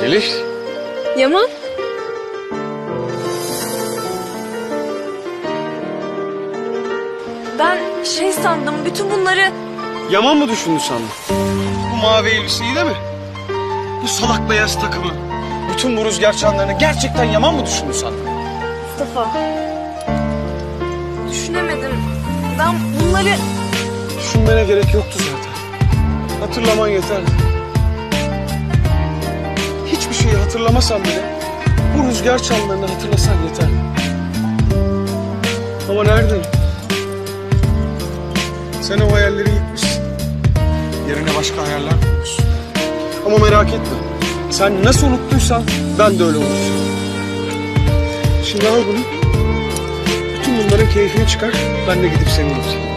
Zeliş. Yaman? Ben şey sandım, bütün bunları... Yaman mı düşündü sandın? Bu mavi elbiseyi de mi? Bu salak beyaz takımı. Bütün bu rüzgar çanlarını gerçekten Yaman mı düşündü sandın? Mustafa. Düşünemedim. Ben bunları... Düşünmene gerek yoktu zaten. Hatırlaman yeterdi. Hatırlamasan bile bu rüzgar çallarını hatırlasan yeter. Ama nerede? Sen o hayalleri yıkmışsın. Yerine başka hayaller kurmuşsun. Ama merak etme. Sen nasıl unuttuysan ben de öyle unutacağım. Şimdi al bunu. Bütün bunların keyfini çıkar. Ben de gidip seni unutayım.